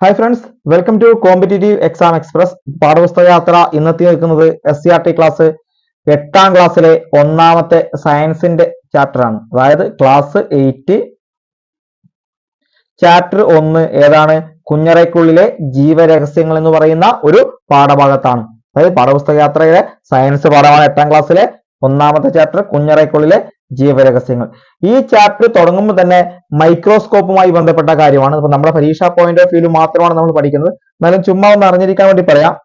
Hi friends welcome to competitive exam express പാഠപുസ്തക യാത്ര ഇന്നത്തെ നിൽക്കുന്നത് S C R T class എട്ടാം ക്ലാസ്സിലെ ഒന്നാമത്തെ സയൻസിന്റെ ചാപ്റ്റർ ആണ്. അതായത് ക്ലാസ് എയ്റ്റ് ചാപ്റ്റർ ഒന്ന് ഏതാണ്? കുഞ്ഞറയ്ക്കുള്ളിലെ ജീവരഹസ്യങ്ങൾ എന്ന് പറയുന്ന ഒരു പാഠഭാഗത്താണ്. അതായത് പാഠപുസ്തക യാത്രയിലെ സയൻസ് പാഠമാണ് എട്ടാം ക്ലാസ്സിലെ ഒന്നാമത്തെ ചാപ്റ്റർ കുഞ്ഞറയ്ക്കുള്ളിലെ ജീവരഹസ്യങ്ങൾ ഈ ചാപ്റ്റർ തുടങ്ങുമ്പോൾ തന്നെ മൈക്രോസ്കോപ്പുമായി ബന്ധപ്പെട്ട കാര്യമാണ്. അപ്പൊ നമ്മുടെ പരീക്ഷാ പോയിന്റ് ഓഫ് വ്യൂ മാത്രമാണ് നമ്മൾ പഠിക്കുന്നത്. എന്നാലും ചുമ്മാ ഒന്ന് അറിഞ്ഞിരിക്കാൻ വേണ്ടി പറയാം.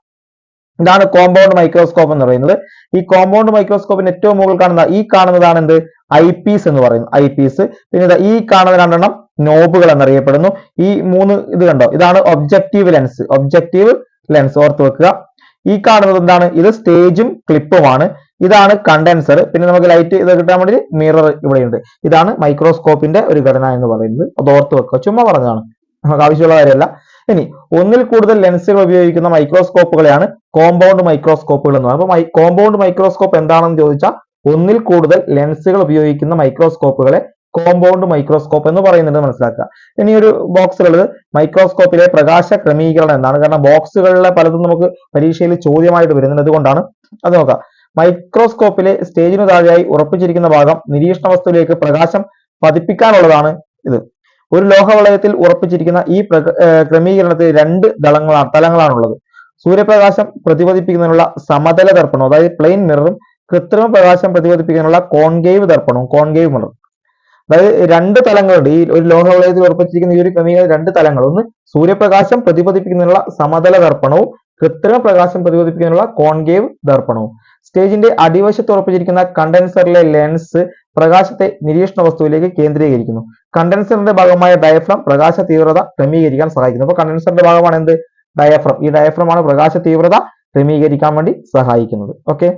ഇതാണ് കോമ്പൗണ്ട് മൈക്രോസ്കോപ്പ് എന്ന് പറയുന്നത്. ഈ കോമ്പൗണ്ട് മൈക്രോസ്കോപ്പിന് ഏറ്റവും മുകളിൽ കാണുന്ന ഈ കാണുന്നതാണ് എന്ത്? ഐ പീസ് എന്ന് പറയുന്നത്. ഐ പീസ് പിന്നെ ഈ കാണുന്ന രണ്ടെണ്ണം നോബുകൾ എന്നറിയപ്പെടുന്നു. ഈ മൂന്ന് ഇത് കണ്ടോ? ഇതാണ് ഒബ്ജക്റ്റീവ് ലെൻസ് ഒബ്ജക്റ്റീവ് ലെൻസ് ഓർത്ത് വെക്കുക. ഈ കാണുന്നത് എന്താണ്? ഇത് സ്റ്റേജും ക്ലിപ്പുമാണ് ഇതാണ് കണ്ടൻസർ പിന്നെ നമുക്ക് ലൈറ്റ് ഇത് കിട്ടാൻ വേണ്ടി മിറർ ഇവിടെയുണ്ട്. ഇതാണ് മൈക്രോസ്കോപ്പിന്റെ ഒരു ഘടന എന്ന് പറയുന്നത്. അത് ഓർത്ത് വെക്കുക. ചുമ്മാ പറഞ്ഞതാണ്. നമുക്ക് ആവശ്യമുള്ള കാര്യമല്ല. ഇനി ഒന്നിൽ കൂടുതൽ ലെൻസുകൾ ഉപയോഗിക്കുന്ന മൈക്രോസ്കോപ്പുകളെയാണ് കോമ്പൗണ്ട് മൈക്രോസ്കോപ്പുകൾ എന്ന് പറയുന്നത്. അപ്പൊ കോമ്പൗണ്ട് മൈക്രോസ്കോപ്പ് എന്താണെന്ന് ചോദിച്ചാൽ ഒന്നിൽ കൂടുതൽ ലെൻസുകൾ ഉപയോഗിക്കുന്ന മൈക്രോസ്കോപ്പുകളെ കോമ്പൗണ്ട് മൈക്രോസ്കോപ്പ് എന്ന് പറയുന്നുണ്ട് മനസ്സിലാക്കുക. ഇനി ഒരു ബോക്സിലുള്ളത് മൈക്രോസ്കോപ്പിലെ പ്രകാശ ക്രമീകരണം എന്നാണ്. കാരണം ബോക്സുകളിലെ പലതും നമുക്ക് പരീക്ഷയിൽ ചോദ്യമായിട്ട് വരുന്നുണ്ട്. അതുകൊണ്ടാണ് അത് നോക്കാം മൈക്രോസ്കോപ്പിലെ സ്റ്റേജിനു താഴെയായി ഉറപ്പിച്ചിരിക്കുന്ന ഭാഗം നിരീക്ഷണ വസ്തുവിലേക്ക് പ്രകാശം പതിപ്പിക്കാനുള്ളതാണ് ഇത്. ഒരു ലോഹവളയത്തിൽ ഉറപ്പിച്ചിരിക്കുന്ന ഈ ക്രമീകരണത്തിൽ രണ്ട് ദളങ്ങളാണ് തലങ്ങളാണുള്ളത്. സൂര്യപ്രകാശം പ്രതിപതിപ്പിക്കുന്നതിനുള്ള സമതല ദർപ്പണം അതായത് പ്ലെയിൻ മിററും കൃത്രിമ പ്രകാശം പ്രതിപദിപ്പിക്കാനുള്ള കോൺകേവ് ദർപ്പണവും കോൺകേവ് മിററും. അതായത് രണ്ട് തലങ്ങളുണ്ട്. ഈ ഒരു ലോഹവളയത്തിൽ ഉറപ്പിച്ചിരിക്കുന്ന ഈ ഒരു ക്രമീകരണം രണ്ട് തലങ്ങൾ. ഒന്ന് സൂര്യപ്രകാശം പ്രതിപതിപ്പിക്കുന്നതിനുള്ള സമതല ദർപ്പണവും കൃത്രിമ പ്രകാശം പ്രതിപതിപ്പിക്കുന്നതിനുള്ള കോൺകേവ് ദർപ്പണവും. സ്റ്റേജിന്റെ അടിവശത്ത് ഉറപ്പിച്ചിരിക്കുന്ന കണ്ടൻസറിലെ ലെൻസ് പ്രകാശത്തെ നിരീക്ഷണ വസ്തുവിലേക്ക് കേന്ദ്രീകരിക്കുന്നു. കണ്ടൻസറിന്റെ ഭാഗമായ ഡയഫ്രം പ്രകാശ തീവ്രത ക്രമീകരിക്കാൻ സഹായിക്കുന്നു. അപ്പൊ കണ്ടൻസറിന്റെ ഭാഗമാണ് എന്ത്? ഡയഫ്രം ഈ ഡയഫ്രമാണ് പ്രകാശ തീവ്രത ക്രമീകരിക്കാൻ വേണ്ടി സഹായിക്കുന്നത്. ഓക്കെ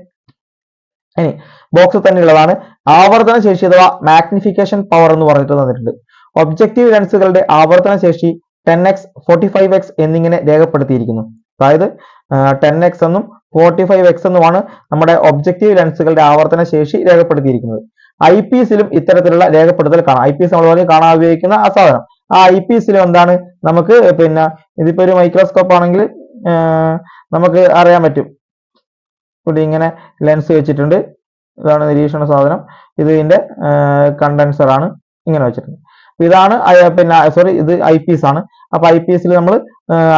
ഇനി ബോക്സ് തന്നെയുള്ളതാണ്. ആവർത്തന ശേഷി അഥവാ മാഗ്നിഫിക്കേഷൻ പവർ എന്ന് പറഞ്ഞിട്ട് തന്നിട്ടുണ്ട്. ഒബ്ജക്റ്റീവ് ലെൻസുകളുടെ ആവർത്തന ശേഷി ten X forty five X എന്നിങ്ങനെ രേഖപ്പെടുത്തിയിരിക്കുന്നു. അതായത് ടെൻ എക്സ് എന്നും ഫോർട്ടി ഫൈവ് എക്സ് എന്നുമാണ് നമ്മുടെ ഒബ്ജക്റ്റീവ് ലെൻസുകളുടെ ആവർത്തന ശേഷി രേഖപ്പെടുത്തിയിരിക്കുന്നത്. ഐ പി എസിലും ഇത്തരത്തിലുള്ള രേഖപ്പെടുത്തൽ കാണാം. ഐ പി എസ് നമ്മൾ പറഞ്ഞ് കാണാൻ ഉപയോഗിക്കുന്ന ആ സാധനം. ആ ഐ പി എസിലും എന്താണ്? നമുക്ക് പിന്നെ ഇതിപ്പോ ഒരു മൈക്രോസ്കോപ്പ് ആണെങ്കിൽ നമുക്ക് അറിയാൻ പറ്റും. ഇവിടെ ഇങ്ങനെ ലെൻസ് വെച്ചിട്ടുണ്ട്. ഇതാണ് നിരീക്ഷണ സാധനം. ഇത് ഇതിന്റെ കണ്ടൻസർ ആണ് ഇങ്ങനെ വെച്ചിട്ടുണ്ട്. ഇതാണ് പിന്നെ സോറി ഇത് ഐ പി എസ് ആണ്. അപ്പൊ ഐ പി എസിൽ നമ്മൾ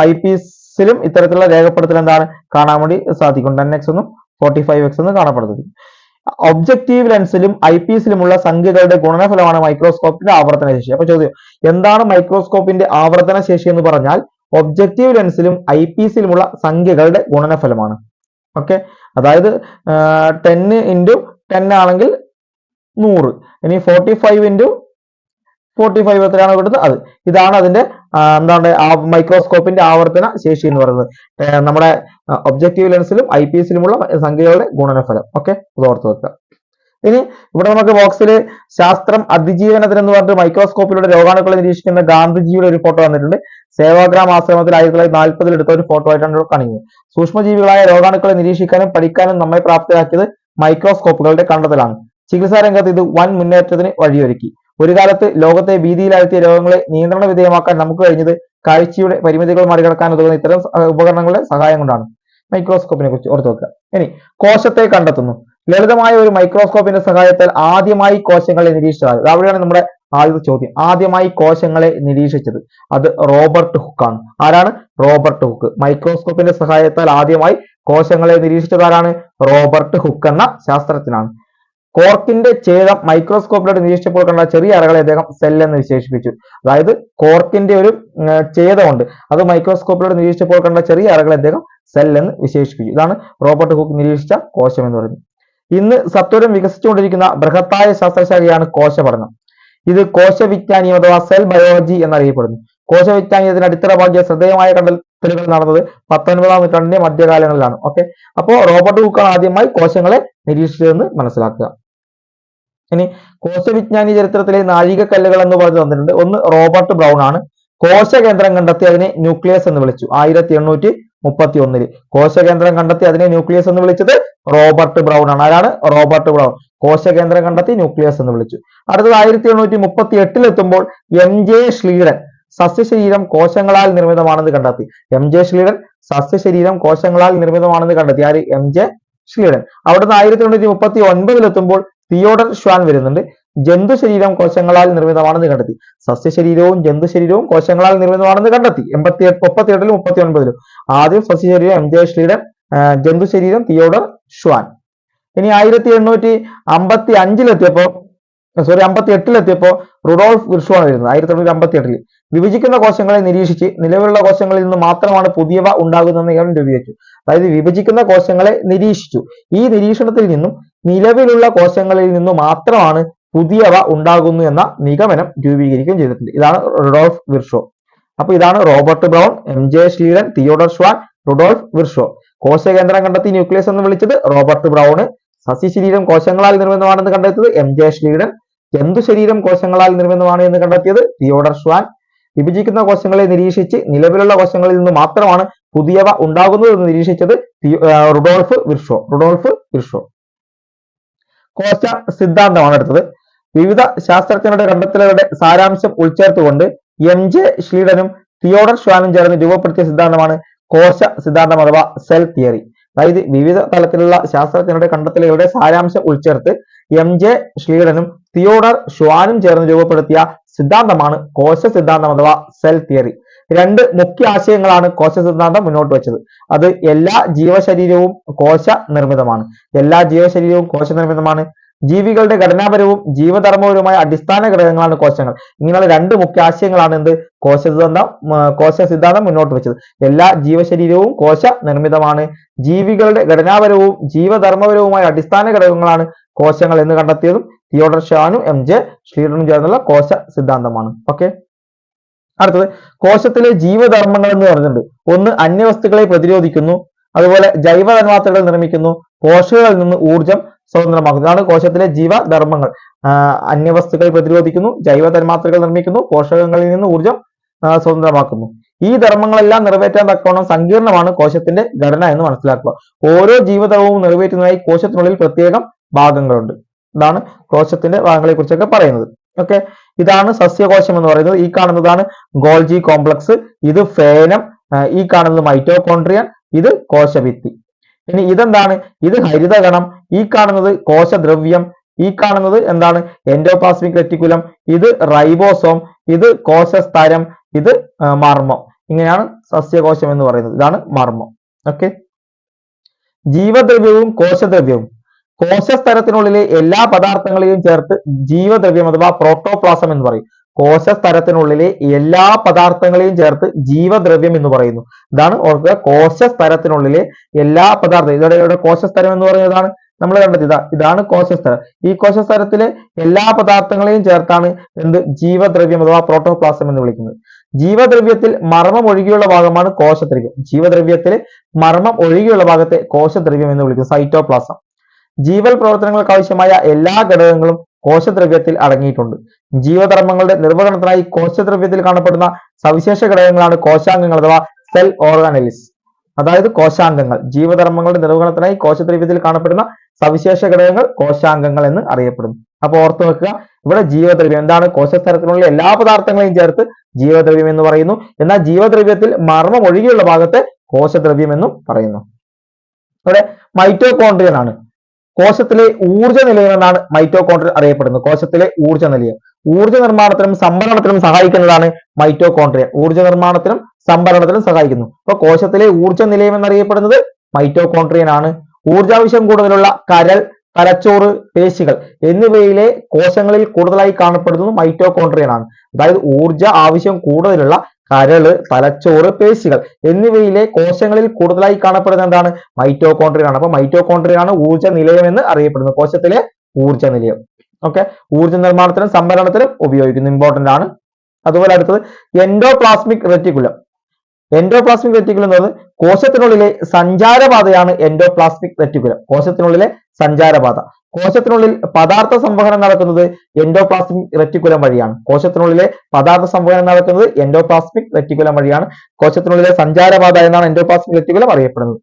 ഐ പി എസിലും ഇത്തരത്തിലുള്ള രേഖപ്പെടുത്തൽ എന്താണ്? കാണാൻ വേണ്ടി സാധിക്കും. ടെൻ എക്സ് എന്നും ഫോർട്ടി ഫൈവ് എക്സ് എന്നും കാണപ്പെടുന്നത് ഒബ്ജക്റ്റീവ് ലെൻസിലും ഐ പി എസിലുമുള്ള സംഖ്യകളുടെ ഗുണനഫലമാണ് മൈക്രോസ്കോപ്പിന്റെ ആവർത്തന ശേഷി. അപ്പൊ ചോദ്യം എന്താണ് മൈക്രോസ്കോപ്പിന്റെ ആവർത്തന ശേഷി എന്ന് പറഞ്ഞാൽ ഒബ്ജക്റ്റീവ് ലെൻസിലും ഐ പി എസിലുമുള്ള സംഖ്യകളുടെ ഗുണനഫലമാണ്. ഓക്കെ അതായത് ടെന്ന് ഇന്റു ടെൻ ആണെങ്കിൽ നൂറ്. ഇനി forty five into forty five എത്രയാണ് കിട്ടുന്നത്? അത്. ഇതാണ് അതിന്റെ എന്താണ് മൈക്രോസ്കോപ്പിന്റെ ആവർത്തന ശേഷി എന്ന് പറയുന്നത്. നമ്മുടെ ഒബ്ജക്റ്റീവ് ലെൻസിലും ഐ പി എസിലുമുള്ള സംഖ്യകളുടെ ഗുണനഫലം. ഓക്കെ? അത് ഓർത്ത് വെക്കുക. ഇനി ഇവിടെ നമുക്ക് ബോക്സിൽ ശാസ്ത്രം അതിജീവനത്തിന് എന്ന് പറഞ്ഞിട്ട് മൈക്രോസ്കോപ്പിലൂടെ രോഗാണുക്കളെ നിരീക്ഷിക്കുന്ന ഗാന്ധിജിയുടെ ഒരു ഫോട്ടോ വന്നിട്ടുണ്ട്. സേവാഗ്രാം ആശ്രമത്തിൽ ആയിരത്തി തൊള്ളായിരത്തി നാൽപ്പതിൽ എടുത്ത ഒരു ഫോട്ടോ ആയിട്ടാണ് കാണിക്കുന്നത്. സൂക്ഷ്മജീവികളായ രോഗാണുക്കളെ നിരീക്ഷിക്കാനും പഠിക്കാനും നമ്മെ പ്രാപ്തരാക്കിയത് മൈക്രോസ്കോപ്പുകളുടെ കണ്ടെത്തലാണ്. ചികിത്സാ രംഗത്ത് ഇത് വൻ മുന്നേറ്റത്തിന് വഴിയൊരുക്കി. ഒരു കാലത്ത് ലോകത്തെ ഭീതിയിലാഴ്ത്തിയ രോഗങ്ങളെ നിയന്ത്രണ വിധേയമാക്കാൻ നമുക്ക് കഴിഞ്ഞത് കാഴ്ചയുടെ പരിമിതികൾ മറികടക്കാൻ ഉതകുന്ന ഇത്തരം ഉപകരണങ്ങളുടെ സഹായം കൊണ്ടാണ്. മൈക്രോസ്കോപ്പിനെ കുറിച്ച് ഓർത്തു വെക്കുക. ഇനി കോശത്തെ കണ്ടെത്തുന്നു. ലളിതമായ ഒരു മൈക്രോസ്കോപ്പിന്റെ സഹായത്താൽ ആദ്യമായി കോശങ്ങളെ നിരീക്ഷിച്ചത് അവിടെയാണ് നമ്മുടെ ആദ്യത്തെ ചോദ്യം. ആദ്യമായി കോശങ്ങളെ നിരീക്ഷിച്ചത്. അത് റോബർട്ട് ഹുക്കാണ്. ആരാണ്? Robert hook. മൈക്രോസ്കോപ്പിന്റെ സഹായത്താൽ ആദ്യമായി കോശങ്ങളെ നിരീക്ഷിച്ചത് ആരാണ്? റോബർട്ട് ഹുക്ക് എന്ന ശാസ്ത്രജ്ഞനാണ്. കോർക്കിന്റെ ഛേദം മൈക്രോസ്കോപ്പിലൂടെ നിരീക്ഷിച്ചപ്പോൾ കണ്ട ചെറിയ അറകളെ അദ്ദേഹം സെൽ എന്ന് വിശേഷിപ്പിച്ചു. അതായത് കോർക്കിന്റെ ഒരു ഛേദമുണ്ട്. അത് മൈക്രോസ്കോപ്പിലൂടെ നിരീക്ഷിച്ചപ്പോൾ കണ്ട ചെറിയ അറകളെ അദ്ദേഹം സെൽ എന്ന് വിശേഷിപ്പിച്ചു. ഇതാണ് റോബർട്ട് ഹുക്ക് നിരീക്ഷിച്ച കോശം എന്ന് പറയുന്നത്. ഇന്ന് സത്വരം വികസിച്ചുകൊണ്ടിരിക്കുന്ന ബൃഹത്തായ ശാസ്ത്രശാഖയാണ് കോശപഠനം. ഇത് കോശവിജ്ഞാനിയം അഥവാ സെൽ ബയോളജി എന്നറിയപ്പെടുന്നു. കോശവിജ്ഞാനീയത്തിന് അടിത്തറ പാകിയ ശ്രദ്ധേയമായ കണ്ടെത്തലുകൾ നടന്നത് പത്തൊൻപതാം നൂറ്റാണ്ടിന്റെ മധ്യകാലങ്ങളിലാണ്. ഓക്കെ? അപ്പോ റോബർട്ട് ഹുക്കാണ് ആദ്യമായി കോശങ്ങളെ നിരീക്ഷിച്ചതെന്ന് മനസ്സിലാക്കുക. ഇനി കോശവിജ്ഞാനി ചരിത്രത്തിലെ നാഴികക്കല്ലുകൾ എന്ന് പറഞ്ഞു തന്നിട്ടുണ്ട്. ഒന്ന് റോബർട്ട് ബ്രൗൺ ആണ്. കോശകേന്ദ്രം കണ്ടെത്തി അതിനെ ന്യൂക്ലിയസ് എന്ന് വിളിച്ചു. ആയിരത്തി എണ്ണൂറ്റി മുപ്പത്തി ഒന്നിൽ കോശകേന്ദ്രം കണ്ടെത്തി അതിനെ ന്യൂക്ലിയസ് എന്ന് വിളിച്ചത് റോബർട്ട് ബ്രൗൺ ആണ്. ആരാണ്? Robert brown. കോശകേന്ദ്രം കണ്ടെത്തി ന്യൂക്ലിയസ് എന്ന് വിളിച്ചു. അടുത്തത് ആയിരത്തി എണ്ണൂറ്റി മുപ്പത്തി എട്ടിലെത്തുമ്പോൾ എം ജെ ഷ്ലീഡൻ സസ്യശരീരം കോശങ്ങളാൽ നിർമ്മിതമാണെന്ന് കണ്ടെത്തി. എം ജെ ശ്ലീഡൻ സസ്യശരീരം കോശങ്ങളാൽ നിർമ്മിതമാണെന്ന് കണ്ടെത്തി. ആര്? എം ജെ ശ്ലീഡൻ അവിടുന്ന് ആയിരത്തി എണ്ണൂറ്റി മുപ്പത്തി ഒൻപതിലെത്തുമ്പോൾ തിയോഡർ ഷ്വാൻ വരുന്നുണ്ട്. ജന്തു ശരീരം കോശങ്ങളാൽ നിർമ്മിതമാണെന്ന് കണ്ടെത്തി. സസ്യശരീരവും ജന്തു ശരീരവും കോശങ്ങളാൽ നിർമ്മിതമാണെന്ന് കണ്ടെത്തി. എൺപത്തി മുപ്പത്തി എട്ടിലും മുപ്പത്തി ഒൻപതിലും ആദ്യം സസ്യശരീരം എം ജെ ശ്ലീഡൻ ജന്തു ശരീരം തിയോഡർ ഷ്വാൻ ഇനി ആയിരത്തി എണ്ണൂറ്റി അമ്പത്തി അഞ്ചിലെത്തിയപ്പോ സോറി അമ്പത്തി എട്ടിലെത്തിയപ്പോ റുഡോൾഫ് വിർഷുവാണ് വരുന്നത്. ആയിരത്തി തൊള്ളായിരത്തി അമ്പത്തി എട്ടിൽ വിഭജിക്കുന്ന കോശങ്ങളെ നിരീക്ഷിച്ച് നിലവിലുള്ള കോശങ്ങളിൽ നിന്ന് മാത്രമാണ് പുതിയവ ഉണ്ടാകുന്നതെന്ന് ഇയാൾ രൂപീകരിച്ചു അതായത് വിഭജിക്കുന്ന കോശങ്ങളെ നിരീക്ഷിച്ചു. ഈ നിരീക്ഷണത്തിൽ നിന്നും നിലവിലുള്ള കോശങ്ങളിൽ നിന്ന് മാത്രമാണ് പുതിയവ ഉണ്ടാകുന്നു എന്ന നിഗമനം രൂപീകരിക്കുകയും ചെയ്തിട്ടുണ്ട്. ഇതാണ് റുഡോൾഫ് വിർഷോ. അപ്പൊ ഇതാണ് Robert Brown M J Schleiden Theodor Schwann Rudolf Virchow. കോശകേന്ദ്രം കണ്ടെത്തി ന്യൂക്ലിയസ് എന്ന് വിളിച്ചത് റോബർട്ട് ബ്രൗണ്. സസ്യശരീരം കോശങ്ങളാൽ നിർമ്മിതമാണെന്ന് കണ്ടെത്തിയത് എം ജെ ശ്രീധൻ ജന്തു ശരീരം കോശങ്ങളാൽ നിർമ്മിതമാണ് എന്ന് കണ്ടെത്തിയത് തിയോഡർ ഷ്വാൻ. വിഭജിക്കുന്ന കോശങ്ങളെ നിരീക്ഷിച്ച് നിലവിലുള്ള കോശങ്ങളിൽ നിന്ന് മാത്രമാണ് പുതിയവ ഉണ്ടാകുന്നത് എന്ന് നിരീക്ഷിച്ചത് റുഡോൾഫ് വിർഷോ. Rudolf Virchow. കോശ സിദ്ധാന്തമാണ് അടുത്തത്. വിവിധ ശാസ്ത്രജ്ഞരുടെ കണ്ടെത്തലുകളുടെ സാരാംശം ഉൾച്ചേർത്തുകൊണ്ട് എം ജെ ഷ്ലീഡനും തിയോഡർ ഷ്വാനും ചേർന്ന് രൂപപ്പെടുത്തിയ സിദ്ധാന്തമാണ് കോശ സിദ്ധാന്തം അഥവാ സെൽ തിയറി. അതായത് വിവിധ തലത്തിലുള്ള ശാസ്ത്രജ്ഞരുടെ കണ്ടെത്തലുകളുടെ സാരാംശം ഉൾച്ചേർത്ത് എം ജെ ഷ്ലീഡനും തിയോഡർ ഷ്വാനും ചേർന്ന് രൂപപ്പെടുത്തിയ സിദ്ധാന്തമാണ് കോശ സിദ്ധാന്തം അഥവാ സെൽ തിയറി രണ്ട് മുഖ്യ ആശയങ്ങളാണ് കോശ സിദ്ധാന്തം മുന്നോട്ട് വെച്ചത്. അത് എല്ലാ ജീവശരീരവും കോശ നിർമ്മിതമാണ്. എല്ലാ ജീവശരീരവും കോശ നിർമ്മിതമാണ്. ജീവികളുടെ ഘടനാപരവും ജീവധർമ്മപരവുമായ അടിസ്ഥാന ഘടകങ്ങളാണ് കോശങ്ങൾ. ഇങ്ങനെയുള്ള രണ്ട് മുഖ്യ ആശയങ്ങളാണ് എന്ത്? കോശ സിദ്ധാന്തം കോശ സിദ്ധാന്തം മുന്നോട്ട് വെച്ചത്. എല്ലാ ജീവശരീരവും കോശ നിർമ്മിതമാണ്. ജീവികളുടെ ഘടനാപരവും ജീവധർമ്മപരവുമായ അടിസ്ഥാന ഘടകങ്ങളാണ് കോശങ്ങൾ എന്ന് കണ്ടെത്തിയതും തിയോഡർ ഷാനും എം ജെ ശ്രീഡനും ചേർന്നുള്ള കോശ സിദ്ധാന്തമാണ്. ഓക്കെ? അടുത്തത് കോശത്തിലെ ജീവധർമ്മങ്ങൾ എന്ന് പറഞ്ഞിട്ടുണ്ട്. ഒന്ന് അന്യവസ്തുക്കളെ പ്രതിരോധിക്കുന്നു. അതുപോലെ ജൈവ തന്മാത്രകൾ നിർമ്മിക്കുന്നു. പോഷകങ്ങളിൽ നിന്ന് ഊർജം സ്വതന്ത്രമാക്കുന്നു. ഇതാണ് കോശത്തിലെ ജീവധർമ്മങ്ങൾ. അന്യവസ്തുക്കൾ പ്രതിരോധിക്കുന്നു ജൈവ തന്മാത്രകൾ നിർമ്മിക്കുന്നു പോഷകങ്ങളിൽ നിന്ന് ഊർജം സ്വതന്ത്രമാക്കുന്നു. ഈ ധർമ്മങ്ങളെല്ലാം നിറവേറ്റാൻ തക്കവണ്ണം സങ്കീർണമാണ് കോശത്തിന്റെ ഘടന എന്ന് മനസ്സിലാക്കുക. ഓരോ ജീവധർമ്മവും നിറവേറ്റുന്നതായി കോശത്തിനുള്ളിൽ പ്രത്യേകം ഭാഗങ്ങളുണ്ട്. ഇതാണ് കോശത്തിന്റെ ഭാഗങ്ങളെ കുറിച്ചൊക്കെ പറയുന്നത്. ഓക്കെ? ഇതാണ് സസ്യകോശം എന്ന് പറയുന്നത്. ഈ കാണുന്നതാണ് ഗോൾജി കോംപ്ലക്സ്. ഇത് ഫേനം. ഈ കാണുന്നത് മൈറ്റോകോൺട്രിയൻ ഇത് കോശഭിത്തി. ഇനി ഇതെന്താണ്? ഇത് ഹരിതകണം ഈ കാണുന്നത് കോശദ്രവ്യം. ഈ കാണുന്നത് എന്താണ്? Endoplasmic reticulum. ഇത് റൈബോസോം. ഇത് കോശസ്തരം. ഇത് മർമ്മം. ഇങ്ങനെയാണ് സസ്യകോശം എന്ന് പറയുന്നത്. ഇതാണ് മർമ്മം. ഓക്കെ? ജീവദ്രവ്യവും കോശദ്രവ്യവും. കോശസ്തരത്തിനുള്ളിലെ എല്ലാ പദാർത്ഥങ്ങളെയും ചേർത്ത് ജീവദ്രവ്യം അഥവാ പ്രോട്ടോപ്ലാസം എന്ന് പറയും. കോശസ്തരത്തിനുള്ളിലെ എല്ലാ പദാർത്ഥങ്ങളെയും ചേർത്ത് ജീവദ്രവ്യം എന്ന് പറയുന്നു. ഇതാണ് ഓർക്കുക കോശസ്തരത്തിനുള്ളിലെ എല്ലാ പദാർത്ഥം ഇതോടെ ഇവിടെ കോശസ്തരം എന്ന് പറയുന്നതാണ് നമ്മൾ കണ്ടത് ഇതാ ഇതാണ് കോശസ്തരം. ഈ കോശസ്തരത്തിലെ എല്ലാ പദാർത്ഥങ്ങളെയും ചേർത്താണ് എന്ത്? ജീവദ്രവ്യം അഥവാ പ്രോട്ടോപ്ലാസം എന്ന് വിളിക്കുന്നത്. ജീവദ്രവ്യത്തിൽ മർമ്മം ഒഴുകിയുള്ള ഭാഗമാണ് കോശദ്രവ്യം. ജീവദ്രവ്യത്തിൽ മർമ്മം ഒഴുകിയുള്ള ഭാഗത്തെ കോശദ്രവ്യം എന്ന് വിളിക്കുന്നു സൈറ്റോപ്ലാസം. ജീവൽ പ്രവർത്തനങ്ങൾക്ക് ആവശ്യമായ എല്ലാ ഘടകങ്ങളും കോശദ്രവ്യത്തിൽ അടങ്ങിയിട്ടുണ്ട്. ജീവധർമ്മങ്ങളുടെ നിർവഹണത്തിനായി കോശദ്രവ്യത്തിൽ കാണപ്പെടുന്ന സവിശേഷ ഘടകങ്ങളാണ് കോശാംഗങ്ങൾ അഥവാ സെൽ ഓർഗാനലിസ് അതായത് കോശാംഗങ്ങൾ. ജീവധർമ്മങ്ങളുടെ നിർവഹണത്തിനായി കോശദ്രവ്യത്തിൽ കാണപ്പെടുന്ന സവിശേഷ ഘടകങ്ങൾ കോശാംഗങ്ങൾ എന്ന് അറിയപ്പെടുന്നു. അപ്പൊ ഓർത്തു വെക്കുക ഇവിടെ ജീവദ്രവ്യം എന്താണ്? കോശസ്ഥലത്തിനുള്ള എല്ലാ പദാർത്ഥങ്ങളെയും ചേർത്ത് ജീവദ്രവ്യം എന്ന് പറയുന്നു. എന്നാൽ ജീവദ്രവ്യത്തിൽ മർമ്മം ഒഴികെയുള്ള ഭാഗത്തെ കോശദ്രവ്യം എന്നും പറയുന്നു. ഇവിടെ മൈറ്റോകോൺഡ്രിയൻ ആണ്. കോശത്തിലെ ഊർജ നിലയം എന്നാണ് മൈറ്റോകോൺട്രിയൻ അറിയപ്പെടുന്നത്. കോശത്തിലെ ഊർജ നിലയം. ഊർജ നിർമ്മാണത്തിനും സംഭരണത്തിനും സഹായിക്കുന്നതാണ് മൈറ്റോകോൺട്രിയ ഊർജ നിർമ്മാണത്തിനും സംഭരണത്തിനും സഹായിക്കുന്നു. അപ്പൊ കോശത്തിലെ ഊർജ നിലയം എന്നറിയപ്പെടുന്നത് മൈറ്റോകോൺട്രിയനാണ് ഊർജാവശ്യം കൂടുതലുള്ള കരൾ തലച്ചോറ് പേശികൾ എന്നിവയിലെ കോശങ്ങളിൽ കൂടുതലായി കാണപ്പെടുന്നത് മൈറ്റോകോൺട്രിയൻ ആണ്. അതായത് ഊർജ ആവശ്യം കൂടുതലുള്ള കരൾ തലച്ചോറ് പേശികൾ എന്നിവയിലെ കോശങ്ങളിൽ കൂടുതലായി കാണപ്പെടുന്ന എന്താണ്? മൈറ്റോകോൺട്രിയ ആണ് അപ്പൊ മൈറ്റോകോൺട്രിയ ആണ് ഊർജ നിലയം എന്ന് അറിയപ്പെടുന്നത്. കോശത്തിലെ ഊർജ നിലയം ഓക്കെ? ഊർജ നിർമ്മാണത്തിനും സംഭരണത്തിനും ഉപയോഗിക്കുന്നു. ഇമ്പോർട്ടന്റ് ആണ്. അതുപോലെ അടുത്തത് എൻഡോപ്ലാസ്മിക് റെറ്റിക്കുലം എൻഡോപ്ലാസ്മിക് റെറ്റിക്കുലം എന്ന് പറയുന്നത് കോശത്തിനുള്ളിലെ സഞ്ചാരപാതയാണ് എൻഡോപ്ലാസ്മിക് റെറ്റിക്കുലം കോശത്തിനുള്ളിലെ സഞ്ചാരപാത. കോശത്തിനുള്ളിൽ പദാർത്ഥ സംവഹനം നടക്കുന്നത് എൻഡോപ്ലാസ്മിക് റെറ്റിക്കുലം വഴിയാണ്. കോശത്തിനുള്ളിലെ പദാർത്ഥ സംവഹനം നടക്കുന്നത് എൻഡോപ്ലാസ്മിക് റെറ്റിക്കുലം വഴിയാണ്. കോശത്തിനുള്ളിലെ സഞ്ചാരപാത എന്നാണ് എൻഡോപ്ലാസ്മിക് റെറ്റിക്കുലം അറിയപ്പെടുന്നത്.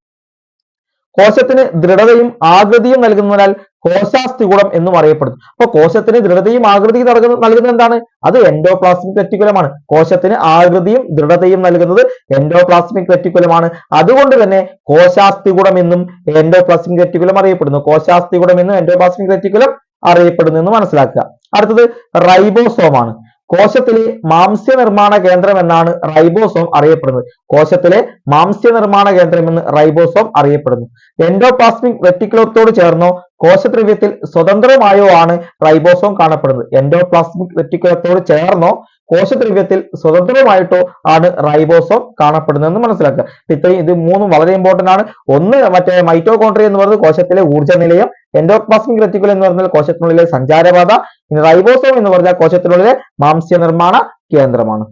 കോശത്തിന് ദൃഢതയും ആകൃതിയും നൽകുന്നതിനാൽ കോശാസ്ഥികൂടം എന്നും അറിയപ്പെടുന്നു. അപ്പൊ കോശത്തിന് ദൃഢതയും ആകൃതിയും നൽകുന്നത് എന്താണ്? അത് എൻഡോപ്ലാസ്മിക് റെറ്റിക്കുലമാണ് കോശത്തിന് ആകൃതിയും ദൃഢതയും നൽകുന്നത് എൻഡോപ്ലാസ്മിക് റെറ്റിക്കുലമാണ് അതുകൊണ്ട് തന്നെ കോശാസ്ഥികൂടം എന്നും എൻഡോപ്ലാസ്മിക് റെറ്റിക്കുലം അറിയപ്പെടുന്നു. കോശാസ്ഥികൂടം എന്നും എൻഡോപ്ലാസ്മിക് റെറ്റിക്കുലം അറിയപ്പെടുന്നു എന്ന് മനസ്സിലാക്കുക. അടുത്തത് റൈബോസോം ആണ്. കോശത്തിലെ മാംസ്യ നിർമ്മാണ കേന്ദ്രം എന്നാണ് റൈബോസോം അറിയപ്പെടുന്നത്. കോശത്തിലെ മാംസ്യ നിർമ്മാണ കേന്ദ്രം എന്ന് റൈബോസോം അറിയപ്പെടുന്നു. എൻഡോപ്ലാസ്മിക് വെറ്റിക്കുലത്തോട് ചേർന്നോ കോശദ്രവ്യത്തിൽ സ്വതന്ത്രമായോ ആണ് റൈബോസോം കാണപ്പെടുന്നത്. എൻഡോപ്ലാസ്മിക് വെറ്റിക്കുലത്തോട് ചേർന്നോ കോശദ്രവ്യത്തിൽ സ്വതന്ത്രമായിട്ടോ ആണ് റൈബോസോം കാണപ്പെടുന്നതെന്ന് മനസ്സിലാക്കുക. ഇത്രയും ഇത് മൂന്നും വളരെ ഇമ്പോർട്ടന്റ് ആണ്. ഒന്ന് മറ്റേ മൈറ്റോകോൺട്രിയ എന്ന് പറയുന്നത് കോശത്തിലെ ഊർജ നിലയം എൻഡോപ്ലാസ്മിക് റെറ്റിക്കുൽ എന്ന് പറഞ്ഞാൽ കോശത്തിനുള്ളിലെ സഞ്ചാരപാത ഇനി റൈബോസോം എന്ന് പറഞ്ഞാൽ കോശത്തിനുള്ളിലെ മാംസ്യ നിർമ്മാണ കേന്ദ്രമാണ്.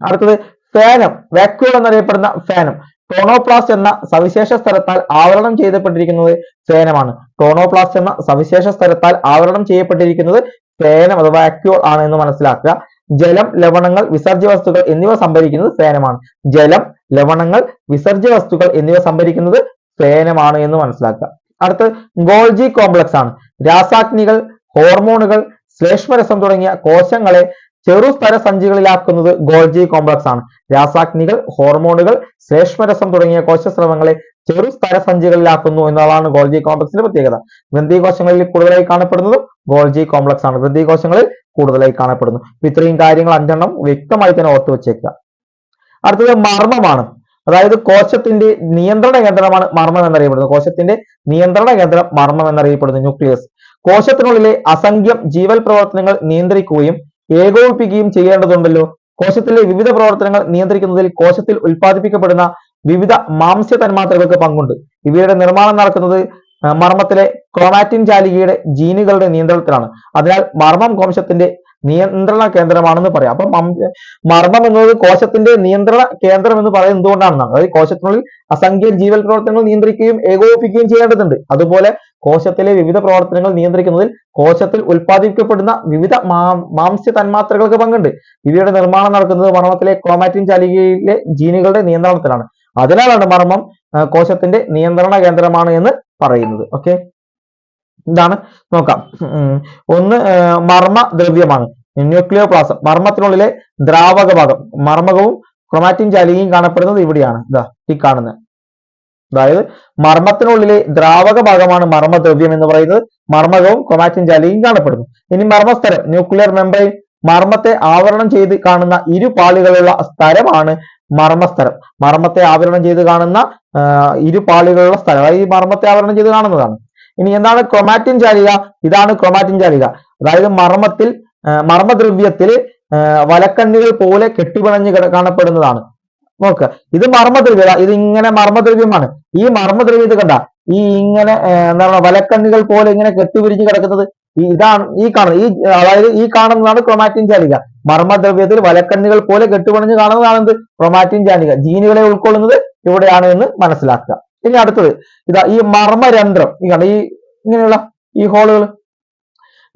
അടുത്തത് ഫാനം വാക്യൂൾ എന്നറിയപ്പെടുന്ന ഫാനം. ടോണോപ്ലാസ്റ്റ് എന്ന സവിശേഷ സ്ഥലത്താൽ ആവരണം ചെയ്യപ്പെട്ടിരിക്കുന്നത് ഫേനമാണ്. ടോണോപ്ലാസ്റ്റ് എന്ന സവിശേഷ സ്ഥലത്താൽ ആവരണം ചെയ്യപ്പെട്ടിരിക്കുന്നത് ഫേനം അഥവാ വാക്യൂൾ ആണ് എന്ന് മനസ്സിലാക്കുക. ജലം ലവണങ്ങൾ വിസർജ്യ വസ്തുക്കൾ എന്നിവ സംഭരിക്കുന്നത് ഫേനമാണ് ജലം ലവണങ്ങൾ വിസർജ്യ വസ്തുക്കൾ എന്നിവ സംഭരിക്കുന്നത് ഫേനമാണ് എന്ന് മനസ്സിലാക്കുക. അടുത്ത് ഗോൾജി കോംപ്ലക്സ് ആണ് രാസാഗ്നികൾ ഹോർമോണുകൾ ശ്ലേഷ്മരസം തുടങ്ങിയ കോശങ്ങളെ ചെറുസ്തര സഞ്ചികളിലാക്കുന്നത് ഗോൾജി കോംപ്ലക്സ് ആണ്. രാസാഗ്നികൾ ഹോർമോണുകൾ ശ്ലേഷ്മരസം തുടങ്ങിയ കോശസ്രവങ്ങളെ ചെറുസ്തര സഞ്ചികളിലാക്കുന്നു എന്നതാണ് ഗോൾജി കോംപ്ലക്സിന്റെ പ്രത്യേകത. ഗ്രന്ഥികോശങ്ങളിൽ കൂടുതലായി കാണപ്പെടുന്നത് ഗോൾജി കോംപ്ലക്സ് ആണ്. ഗ്രന്ഥികോശങ്ങളിൽ കൂടുതലായി കാണപ്പെടുന്നു. ഇത്രയും കാര്യങ്ങൾ അഞ്ചെണ്ണം വ്യക്തമായി തന്നെ ഓർത്തു വെച്ചേക്കുക. അടുത്തത് മർമ്മമാണ്. അതായത് കോശത്തിന്റെ നിയന്ത്രണ കേന്ദ്രമാണ് മർമ്മം എന്നറിയപ്പെടുന്നത്. കോശത്തിന്റെ നിയന്ത്രണ കേന്ദ്രം മർമ്മം എന്നറിയപ്പെടുന്നു. ന്യൂക്ലിയസ്. കോശത്തിനുള്ളിലെ അസംഖ്യം ജീവൽ പ്രവർത്തനങ്ങൾ നിയന്ത്രിക്കുകയും ഏകോപിപ്പിക്കുകയും ചെയ്യേണ്ടതുണ്ടല്ലോ. കോശത്തിലെ വിവിധ പ്രവർത്തനങ്ങൾ നിയന്ത്രിക്കുന്നതിൽ കോശത്തിൽ ഉൽപ്പാദിപ്പിക്കപ്പെടുന്ന വിവിധ മാംസ്യ തന്മാത്രകൾക്ക് പങ്കുണ്ട്. ഇവയുടെ നിർമ്മാണം നടക്കുന്നത് മർമ്മത്തിലെ ക്രോമാറ്റിൻ ജാലികയുടെ ജീനുകളുടെ നിയന്ത്രണത്തിലാണ്. അതിനാൽ മർമ്മം കോശത്തിന്റെ നിയന്ത്രണ കേന്ദ്രമാണെന്ന് പറയാം. അപ്പൊ മർമ്മം എന്നത് കോശത്തിന്റെ നിയന്ത്രണ കേന്ദ്രം എന്ന് പറയുന്നത് എന്തുകൊണ്ടാണെന്നാണ് അതായത് കോശത്തിനുള്ളിൽ അസംഖ്യ ജീവൽ പ്രവർത്തനങ്ങൾ നിയന്ത്രിക്കുകയും ഏകോപിപ്പിക്കുകയും ചെയ്യേണ്ടതുണ്ട്. അതുപോലെ കോശത്തിലെ വിവിധ പ്രവർത്തനങ്ങൾ നിയന്ത്രിക്കുന്നതിൽ കോശത്തിൽ ഉൽപ്പാദിപ്പിക്കപ്പെടുന്ന വിവിധ മാംസ്യ തന്മാത്രകൾക്ക് പങ്കുണ്ട്. ഇവയുടെ നിർമ്മാണം നടക്കുന്നത് മർമ്മത്തിലെ ക്രോമാറ്റിൻ ചാലികയിലെ ജീനുകളുടെ നിയന്ത്രണത്തിലാണ്. അതിനാലാണ് മർമ്മം കോശത്തിന്റെ നിയന്ത്രണ കേന്ദ്രമാണ് എന്ന് പറയുന്നത്. ഓക്കെ? ഇതാണ് നോക്കാം. ഒന്ന് മർമ്മ ദ്രവ്യമാണ്. ന്യൂക്ലിയോ പ്ലാസം മർമ്മത്തിനുള്ളിലെ ദ്രാവക ഭാഗം മർമ്മകവും ക്രൊമാറ്റിൻ ജാലികയും കാണപ്പെടുന്നത് ഇവിടെയാണ്. ഇതാ ഈ കാണുന്നത് അതായത് മർമ്മത്തിനുള്ളിലെ ദ്രാവക ഭാഗമാണ് മർമ്മദ്രവ്യം എന്ന് പറയുന്നത്. മർമ്മകവും ക്രൊമാറ്റിൻ ജാലികയും കാണപ്പെടുന്നു. ഇനി മർമ്മസ്തരം ന്യൂക്ലിയർ മെമ്പറൈൻ മർമ്മത്തെ ആവരണം ചെയ്ത് കാണുന്ന ഇരു പാളികളുള്ള സ്ഥലമാണ് മർമ്മസ്തരം മർമ്മത്തെ ആവരണം ചെയ്ത് കാണുന്ന ഇരു പാളികളുള്ള സ്ഥലം. അതായത് മർമ്മത്തെ ആവരണം ചെയ്ത് കാണുന്നതാണ്. ഇനി എന്താണ് ക്രൊമാറ്റിൻ ചാലിക? ഇതാണ് ക്രൊമാറ്റിൻ ചാലിക. അതായത് മർമ്മത്തിൽ മർമ്മദ്രവ്യത്തിൽ വലക്കണ്ണികൾ പോലെ കെട്ടുപിണഞ്ഞ് കാണപ്പെടുന്നതാണ്. നോക്കുക ഇത് മർമ്മദ്രവ്യത ഇത് ഇങ്ങനെ മർമ്മദ്രവ്യമാണ്. ഈ മർമ്മദ്രവ്യത് കണ്ട ഈ ഇങ്ങനെ എന്താ പറയുക വലക്കണ്ണികൾ പോലെ ഇങ്ങനെ കെട്ടുപിരിഞ്ഞ് കിടക്കുന്നത്? ഇതാണ് ഈ കാണുന്നത്. ഈ അതായത് ഈ കാണുന്നതാണ് ക്രൊമാറ്റിൻ ചാലിക. മർമ്മദ്രവ്യത്തിൽ വലക്കണ്ണികൾ പോലെ കെട്ടുപണിഞ്ഞ് കാണുന്നതാണ് എന്ത് ക്രൊമാറ്റിൻ ചാലിക. ജീനുകളെ ഉൾക്കൊള്ളുന്നത് ഇവിടെയാണ് എന്ന് മനസ്സിലാക്കുക. ഇനി അടുത്തത്. ഇതാ ഈ മർമ്മരന്ധ്രം. ഈ കണ്ട ഈ ഇങ്ങനെയുള്ള ഈ ഹോളുകൾ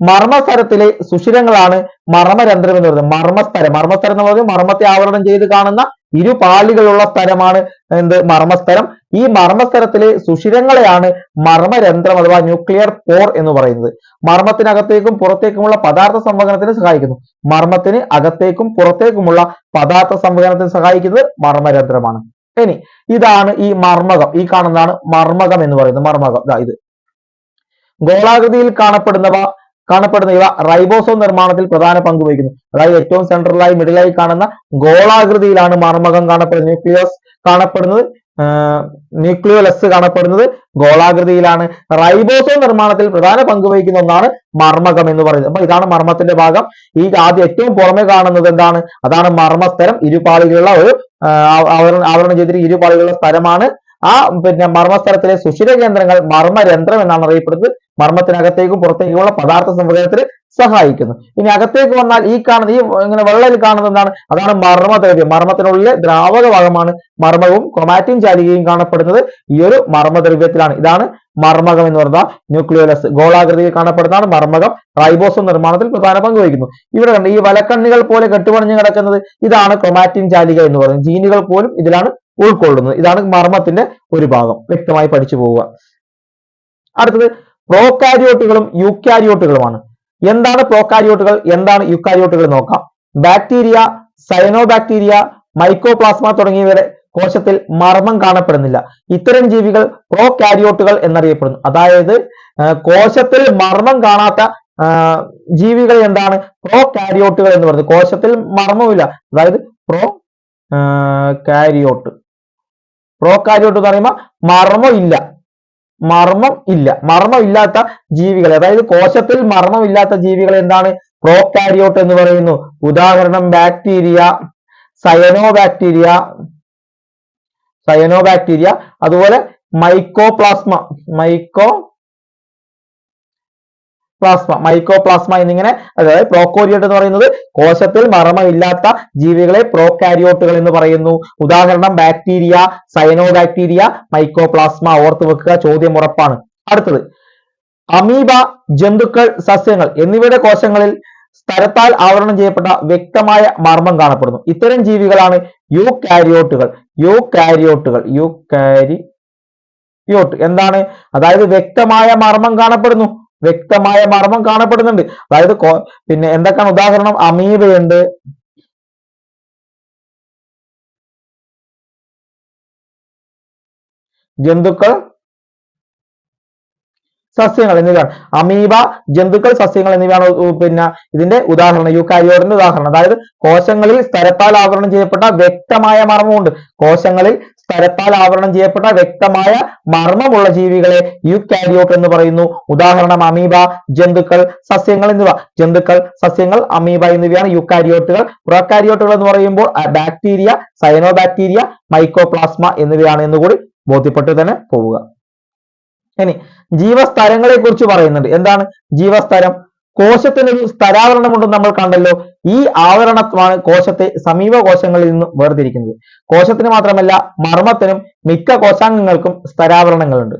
മർമ്മസ്തരത്തിലെ സുഷിരങ്ങളാണ് മർമ്മരന്ധ്രം എന്ന് പറയുന്നത്. മർമ്മസ്തരം. മർമ്മസ്തരം എന്ന് പറയുന്നത് മർമ്മത്തെ ആവരണം ചെയ്ത് കാണുന്ന ഇരു പാളികളുള്ള സ്ഥലമാണ് എന്ത് മർമ്മസ്തരം. ഈ മർമ്മസ്തരത്തിലെ സുഷിരങ്ങളെയാണ് മർമ്മരന്ധ്രം അഥവാ ന്യൂക്ലിയർ പോർ എന്ന് പറയുന്നത്. മർമ്മത്തിനകത്തേക്കും പുറത്തേക്കുമുള്ള പദാർത്ഥ സംവഹനത്തിന് സഹായിക്കുന്നു. മർമ്മത്തിന് അകത്തേക്കും പുറത്തേക്കുമുള്ള പദാർത്ഥ സംവഹനത്തിന് സഹായിക്കുന്നത് മർമ്മരന്ധ്രമാണ്. ഇനി ഇതാണ് ഈ മർമ്മകം. ഈ കാണുന്നതാണ് മർമ്മകം എന്ന് പറയുന്നത്. മർമ്മകം. ദാ ഇത്. ഗോളാകൃതിയിൽ കാണപ്പെടുന്നവ കാണപ്പെടുന്ന ഇവ റൈബോസോം നിർമ്മാണത്തിൽ പ്രധാന പങ്ക് വഹിക്കുന്നു. അതായത് ഏറ്റവും സെൻട്രലായി മിഡിലായി കാണുന്ന ഗോളാകൃതിയിലാണ് മർമ്മകം കാണപ്പെടുന്നത്. ന്യൂക്ലിയസ് കാണപ്പെടുന്നത് ന്യൂക്ലിയോലസ് കാണപ്പെടുന്നത് ഗോളാകൃതിയിലാണ്. റൈബോസോം നിർമ്മാണത്തിൽ പ്രധാന പങ്ക് വഹിക്കുന്ന ഒന്നാണ് മർമ്മകം എന്ന് പറയുന്നത്. അപ്പൊ ഇതാണ് മർമ്മത്തിന്റെ ഭാഗം. ഈ ആദ്യം ഏറ്റവും പുറമെ കാണുന്നത് എന്താണ്? അതാണ് മർമ്മസ്ഥരം ഇരുപാളികളുള്ള ഒരു ആവരണം ആവരണം ചെയ്തിട്ട് ഇരുപാളികളുടെ സ്ഥലമാണ് ആ പിന്നെ മർമ്മസ്ഥലത്തിലെ സുഷിര കേന്ദ്രങ്ങൾ മർമ്മരന്ധ്രം എന്നാണ് അറിയപ്പെടുന്നത്. മർമ്മത്തിനകത്തേക്കും പുറത്തേക്കുമുള്ള പദാർത്ഥ സംവിധാനത്തിന് സഹായിക്കുന്നു. ഇനി അകത്തേക്ക് വന്നാൽ ഈ കാണുന്ന ഈ ഇങ്ങനെ വെള്ളയിൽ കാണുന്നത് എന്താണ്? അതാണ് മർമ്മദ്രവ്യം മർമ്മത്തിനുള്ളിലെ ദ്രാവക ഭാഗമാണ് മർമ്മവും ക്രൊമാറ്റിൻ ചാലികയും കാണപ്പെടുന്നത്. ഈ ഒരു മർമ്മദ്രവ്യത്തിലാണ് ഇതാണ് മർമ്മകം എന്ന് പറയുന്ന ന്യൂക്ലിയോലസ് ഗോളാകൃതിയിൽ കാണപ്പെടുന്നതാണ് മർമ്മകം. റൈബോസം നിർമ്മാണത്തിൽ പ്രധാന പങ്ക് വഹിക്കുന്നു. ഇവിടെ കണ്ട് ഈ വലക്കണ്ണികൾ പോലെ കെട്ടുപണിഞ്ഞ് കിടക്കുന്നത് ഇതാണ് ക്രൊമാറ്റിൻ ചാലിക എന്ന് പറയുന്നത്. ജീനുകൾ പോലും ഇതിലാണ് ഉൾക്കൊള്ളുന്നത് ഇതാണ് മർമ്മത്തിന്റെ ഒരു ഭാഗം. വ്യക്തമായി പഠിച്ചു പോവുക. അടുത്തത് പ്രോകാരിയോട്ടുകളും യുക്കാരിയോട്ടുകളുമാണ്. എന്താണ് പ്രോകാരിയോട്ടുകൾ എന്താണ് യുക്കാരിയോട്ടുകൾ നോക്കാം. ബാക്ടീരിയ സയനോബാക്ടീരിയ മൈക്കോപ്ലാസ്മ തുടങ്ങിയവയുടെ കോശത്തിൽ മർമ്മം കാണപ്പെടുന്നില്ല. ഇത്തരം ജീവികൾ പ്രോകാരിയോട്ടുകൾ എന്നറിയപ്പെടുന്നു. അതായത് കോശത്തിൽ മർമ്മം കാണാത്ത ജീവികൾ എന്താണ്? പ്രോകാരിയോട്ടുകൾ എന്ന് പറയുന്നത്. കോശത്തിൽ മർമ്മമില്ല അതായത് പ്രോ കാരിയോട്ട്. പ്രോകാരിയോട്ട് എന്ന് പറയുമ്പോൾ മർമ്മം ഇല്ല. മർമ്മം ഇല്ല. മർമ്മം ഇല്ലാത്ത ജീവികൾ അതായത് കോശത്തിൽ മർമ്മം ഇല്ലാത്ത ജീവികൾ എന്താണ്? പ്രോകാരിയോട്ട് എന്ന് പറയുന്നു. ഉദാഹരണം bacteria cyano bacteria cyano bacteria അതുപോലെ മൈക്കോപ്ലാസ്മ മൈക്കോ പ്ലാസ്മ മൈക്കോപ്ലാസ്മ എന്നിങ്ങനെ അതായത് പ്രോക്കോരിയോട്ട് എന്ന് പറയുന്നത് കോശത്തിൽ മർമ്മമില്ലാത്ത ജീവികളെ പ്രോകാരിയോട്ടുകൾ എന്ന് പറയുന്നു. ഉദാഹരണം ബാക്ടീരിയ സയനോ ബാക്ടീരിയ മൈക്കോപ്ലാസ്മ ഓർത്ത് വെക്കുക ചോദ്യം ഉറപ്പാണ്. അടുത്തത് അമീബ ജന്തുക്കൾ സസ്യങ്ങൾ എന്നിവയുടെ കോശങ്ങളിൽ സ്ഥലത്താൽ ആവരണം ചെയ്യപ്പെട്ട വ്യക്തമായ മർമ്മം കാണപ്പെടുന്നു. ഇത്തരം ജീവികളാണ് യു കാരിയോട്ടുകൾ യു കാരിയോട്ടുകൾ യു കാരി യോട്ട് എന്താണ്? അതായത് വ്യക്തമായ മർമ്മം കാണപ്പെടുന്നു. വ്യക്തമായ മർമ്മം കാണപ്പെടുന്നുണ്ട്. അതായത് പിന്നെ എന്തൊക്കെയാണ് ഉദാഹരണം? അമീബയുണ്ട് ജന്തുക്കൾ സസ്യങ്ങൾ എന്നിവയാണ്. അമീബ ജന്തുക്കൾ സസ്യങ്ങൾ എന്നിവയാണ് പിന്നെ ഇതിന്റെ ഉദാഹരണം. യൂക്കാരിയോട്ടിന്റെ ഉദാഹരണം. അതായത് കോശങ്ങളിൽ സ്ഥലത്താൽ ആവരണം ചെയ്യപ്പെട്ട വ്യക്തമായ മർമ്മമുണ്ട്. കോശങ്ങളിൽ സ്ഥലത്താൽ ആവരണം ചെയ്യപ്പെട്ട വ്യക്തമായ മർമ്മമുള്ള ജീവികളെ യൂക്കാരിയോട്ട് എന്ന് പറയുന്നു. ഉദാഹരണം അമീബ ജന്തുക്കൾ സസ്യങ്ങൾ എന്നിവ. ജന്തുക്കൾ സസ്യങ്ങൾ അമീബ എന്നിവയാണ് യുക്കാരിയോട്ടുകൾ. പ്രൊക്കാരിയോട്ടുകൾ എന്ന് പറയുമ്പോൾ ബാക്ടീരിയ സയനോ ബാക്ടീരിയ മൈക്കോപ്ലാസ്മ എന്നിവയാണ് എന്നുകൂടി ബോധ്യപ്പെട്ട് തന്നെ പോവുക. ഇനി ജീവസ്തരങ്ങളെ കുറിച്ച് പറയുന്നുണ്ട്. എന്താണ് ജീവസ്തരം കോശത്തിന് ഒരു സ്ഥരാവരണമുണ്ടെന്ന് നമ്മൾ കണ്ടല്ലോ. ഈ ആവരണമാണ് കോശത്തെ സമീപ കോശങ്ങളിൽ നിന്ന് വേർതിരിക്കുന്നത്. കോശത്തിന് മാത്രമല്ല മർമ്മത്തിനും മിക്ക കോശാംഗങ്ങൾക്കും സ്ഥരാവരണങ്ങളുണ്ട്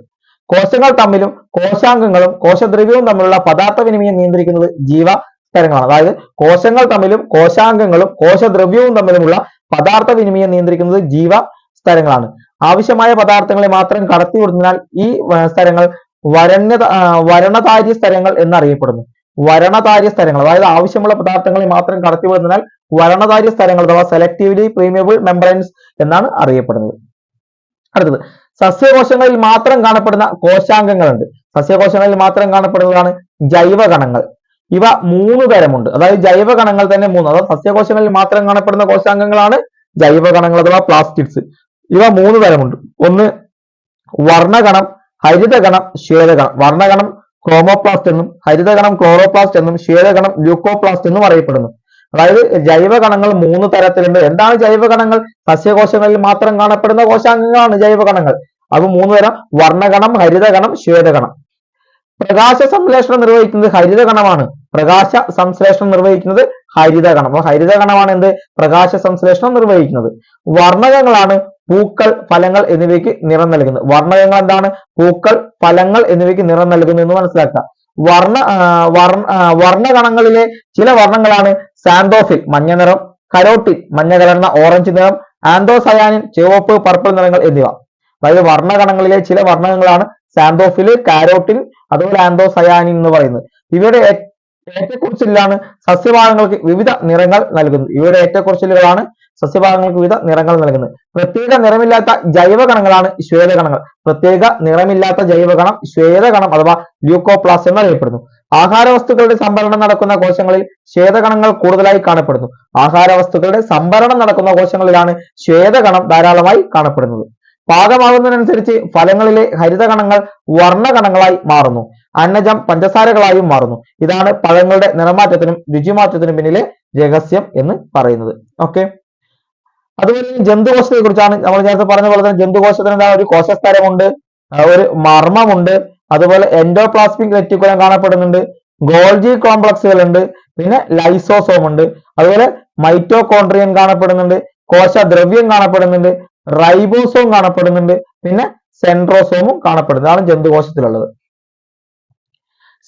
കോശങ്ങൾ തമ്മിലും കോശാംഗങ്ങളും കോശദ്രവ്യവും തമ്മിലുള്ള പദാർത്ഥ വിനിമയം നിയന്ത്രിക്കുന്നത് ജീവസ്തരങ്ങളാണ് അതായത് കോശങ്ങൾ തമ്മിലും കോശാംഗങ്ങളും കോശദ്രവ്യവും തമ്മിലുമുള്ള പദാർത്ഥ വിനിമയം നിയന്ത്രിക്കുന്നത് ജീവ സ്ഥലങ്ങളാണ്. ആവശ്യമായ പദാർത്ഥങ്ങളെ മാത്രം കടത്തിവിടുന്നതിനാൽ ഈ സ്ഥലങ്ങൾ വരണ്യ വരണതാര്യ സ്ഥലങ്ങൾ എന്നറിയപ്പെടുന്നു. വരണതാര്യ സ്ഥലങ്ങൾ അതായത് ആവശ്യമുള്ള പദാർത്ഥങ്ങളെ മാത്രം കടത്തിവിടുന്നതിനാൽ വരണതാര്യ സ്ഥലങ്ങൾ അഥവാ സെലക്ടീവ്ലി പ്രീമിയബിൾ മെമ്പറൈൻസ് എന്നാണ് അറിയപ്പെടുന്നത്. അടുത്തത് സസ്യകോശങ്ങളിൽ മാത്രം കാണപ്പെടുന്ന കോശാംഗങ്ങളുണ്ട്. സസ്യകോശങ്ങളിൽ മാത്രം കാണപ്പെടുന്നതാണ് ജൈവകണങ്ങൾ. ഇവ മൂന്ന് തരമുണ്ട്. അതായത് ജൈവകണങ്ങൾ തന്നെ മൂന്ന്. അതായത് സസ്യകോശങ്ങളിൽ മാത്രം കാണപ്പെടുന്ന കോശാംഗങ്ങളാണ് ജൈവകണങ്ങൾ അഥവാ പ്ലാസ്റ്റിക്സ് ഇവ മൂന്ന് തരമുണ്ട്. ഒന്ന് വർണഗണം ഹരിതഗണം ശ്വേതഗണം വർണകണം ക്രോമോപ്ലാസ്റ്റ് എന്നും ഹരിതഗണം ക്ലോറോപ്ലാസ്റ്റ് എന്നും ശ്വേതഗണം ല്യൂക്കോപ്ലാസ്റ്റ് എന്നും അറിയപ്പെടുന്നു. അതായത് ജൈവഗണങ്ങൾ മൂന്ന് തരത്തിലുണ്ട്. എന്താണ് ജൈവഗണങ്ങൾ? സസ്യകോശങ്ങളിൽ മാത്രം കാണപ്പെടുന്ന കോശാംഗങ്ങളാണ് ജൈവഗണങ്ങൾ. അവ മൂന്ന് തരം. വർണകണം ഹരിതഗണം ശ്വേതകണം പ്രകാശ സംശ്ലേഷണം നിർവഹിക്കുന്നത് ഹരിതകണമാണ് പ്രകാശ സംശ്ലേഷണം നിർവഹിക്കുന്നത് ഹരിതകണം അപ്പൊ ഹരിതകണമാണ് എന്ത്? പ്രകാശ സംശ്ലേഷണം നിർവഹിക്കുന്നത്. വർണകങ്ങളാണ് പൂക്കൾ ഫലങ്ങൾ എന്നിവയ്ക്ക് നിറം നൽകുന്നു. വർണകങ്ങൾ എന്താണ്? പൂക്കൾ ഫലങ്ങൾ എന്നിവയ്ക്ക് നിറം നൽകുന്നു എന്ന് മനസ്സിലാക്കുക. വർണ വർണ വർണകണങ്ങളിലെ ചില വർണങ്ങളാണ് സാന്തോഫിൽ മഞ്ഞ നിറം കരോട്ടിൻ മഞ്ഞ കലർന്ന ഓറഞ്ച് നിറം ആന്തോസയാനിൻ ചുവപ്പ് പർപ്പിൾ നിറങ്ങൾ എന്നിവ. അതായത് വർണകണങ്ങളിലെ ചില വർണകങ്ങളാണ് സാന്തോഫിൽ കാരോട്ടിൻ അതുപോലെ ആന്തോസയാനിൻ എന്ന് പറയുന്നത്. ഇവയുടെ ഏറ്റക്കുറിച്ചിലാണ് സസ്യഭാഗങ്ങൾക്ക് വിവിധ നിറങ്ങൾ നൽകുന്നത്. ഇവയുടെ ഏറ്റക്കുറിച്ചിലുകളാണ് സസ്യഭാഗങ്ങൾക്ക് വിവിധ നിറങ്ങൾ നൽകുന്നത്. പ്രത്യേക നിറമില്ലാത്ത ജൈവകണങ്ങളാണ് ശ്വേതകണങ്ങൾ. പ്രത്യേക നിറമില്ലാത്ത ജൈവകണം ശ്വേതകണം അഥവാ ല്യൂക്കോപ്ലാസ്റ്റ് എന്നറിയപ്പെടുന്നു ആഹാരവസ്തുക്കളുടെ സംഭരണം നടക്കുന്ന കോശങ്ങളിൽ ശ്വേതകണങ്ങൾ കൂടുതലായി കാണപ്പെടുന്നു. ആഹാരവസ്തുക്കളുടെ സംഭരണം നടക്കുന്ന കോശങ്ങളിലാണ് ശ്വേതകണം ധാരാളമായി കാണപ്പെടുന്നത്. പാകമാകുന്നതിനനുസരിച്ച് ഫലങ്ങളിലെ ഹരിതകണങ്ങൾ വർണകണങ്ങളായി മാറുന്നു. അന്നജം പഞ്ചസാരകളായും മാറുന്നു. ഇതാണ് പഴങ്ങളുടെ നിറമാറ്റത്തിനും രുചിമാറ്റത്തിനും പിന്നിലെ രഹസ്യം എന്ന് പറയുന്നത്. ഓക്കെ അതുപോലെ തന്നെ ജന്തുകോശത്തെ കുറിച്ചാണ് നമ്മൾ നേരത്തെ പറഞ്ഞ പോലെ തന്നെ ജന്തുകോശത്തിന് എന്താ ഒരു കോശസ്തരമുണ്ട് ആ, ഒരു മർമ്മമുണ്ട് അതുപോലെ എൻഡോപ്ലാസ്മിക് റെറ്റിക്കുലം കാണപ്പെടുന്നുണ്ട് ഗോൾജി കോംപ്ലക്സുകൾ ഉണ്ട് പിന്നെ ലൈസോസോം ഉണ്ട് അതുപോലെ മൈറ്റോകോൺട്രിയൻ കാണപ്പെടുന്നുണ്ട് കോശദ്രവ്യം കാണപ്പെടുന്നുണ്ട് റൈബോസോം കാണപ്പെടുന്നുണ്ട് പിന്നെ സെൻട്രോസോമും കാണപ്പെടുന്നു അതാണ് ജന്തുകോശത്തിലുള്ളത്.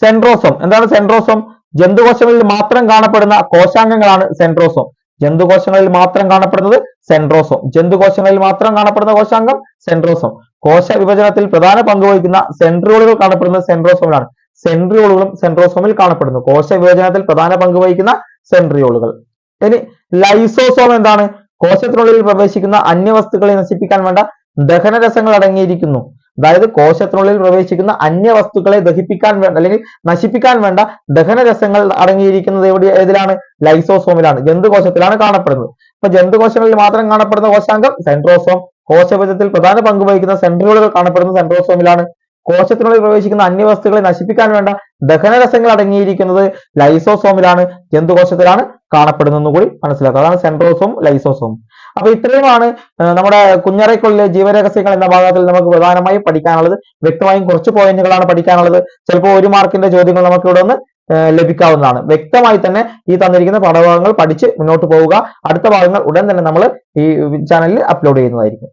സെൻട്രോസോം എന്താണ് സെൻട്രോസോം ജന്തുകോശങ്ങളിൽ മാത്രം കാണപ്പെടുന്ന കോശാംഗങ്ങളാണ് സെൻട്രോസോം ജന്തുകോശങ്ങളിൽ മാത്രം കാണപ്പെടുന്നത് സെൻട്രോസോം. ജന്തുകോശങ്ങളിൽ മാത്രം കാണപ്പെടുന്ന കോശാംഗം സെൻട്രോസോം. കോശ വിഭജനത്തിൽ പ്രധാന പങ്ക് വഹിക്കുന്ന സെൻട്രിയോളുകൾ കാണപ്പെടുന്നത് സെൻട്രോസോമിലാണ്. സെൻട്രിയോളുകളും സെൻട്രോസോമിൽ കാണപ്പെടുന്നു. കോശ വിഭജനത്തിൽ പ്രധാന പങ്ക് വഹിക്കുന്ന സെൻട്രിയോളുകൾ. ഇനി ലൈസോസോം എന്താണ്? കോശത്തിനുള്ളിൽ പ്രവേശിക്കുന്ന അന്യവസ്തുക്കളെ നശിപ്പിക്കാൻ വേണ്ട ദഹനരസങ്ങൾ അടങ്ങിയിരിക്കുന്നു. അതായത് കോശത്തിനുള്ളിൽ പ്രവേശിക്കുന്ന അന്യ വസ്തുക്കളെ ദഹിപ്പിക്കാൻ വേണ്ട അല്ലെങ്കിൽ നശിപ്പിക്കാൻ വേണ്ട ദഹനരസങ്ങൾ അടങ്ങിയിരിക്കുന്നത് എവിടെ ഏതിലാണ്? ലൈസോസോമിലാണ്. ജന്തുകോശത്തിലാണ് കാണപ്പെടുന്നത്. അപ്പൊ ജന്തുകോശങ്ങളിൽ മാത്രം കാണപ്പെടുന്ന കോശാംഗം സെൻട്രോസോം. കോശവിധത്തിൽ പ്രധാന പങ്ക് വഹിക്കുന്ന സെൻട്രോളുകൾ കാണപ്പെടുന്ന സെൻട്രോസോമിലാണ്. കോശത്തിനുള്ളിൽ പ്രവേശിക്കുന്ന അന്യവസ്തുക്കളെ നശിപ്പിക്കാൻ വേണ്ട ദഹനരസങ്ങൾ അടങ്ങിയിരിക്കുന്നത് ലൈസോസോമിലാണ്. ജന്തുകോശത്തിലാണ് കാണപ്പെടുന്നതെന്ന് കൂടി മനസ്സിലാക്കുക അതാണ് സെൻട്രോസോം ലൈസോസോം. അപ്പൊ ഇത്രയുമാണ് നമ്മുടെ കുഞ്ഞറയ്ക്കുള്ളിലെ ജീവരഹസ്യങ്ങൾ എന്ന ഭാഗത്തിൽ നമുക്ക് പ്രധാനമായും പഠിക്കാനുള്ളത്. വ്യക്തമായും കുറച്ച് പോയിന്റുകളാണ് പഠിക്കാനുള്ളത്. ചിലപ്പോൾ ഒരു മാർക്കിന്റെ ചോദ്യങ്ങൾ നമുക്ക് ഇവിടെ ഒന്ന് ലഭിക്കാവുന്നതാണ്. വ്യക്തമായി തന്നെ ഈ തന്നിരിക്കുന്ന പാഠഭാഗങ്ങൾ പഠിച്ച് മുന്നോട്ട് പോവുക. അടുത്ത ഭാഗങ്ങൾ ഉടൻ തന്നെ നമ്മൾ ഈ ചാനലിൽ അപ്ലോഡ് ചെയ്യുന്നതായിരിക്കും.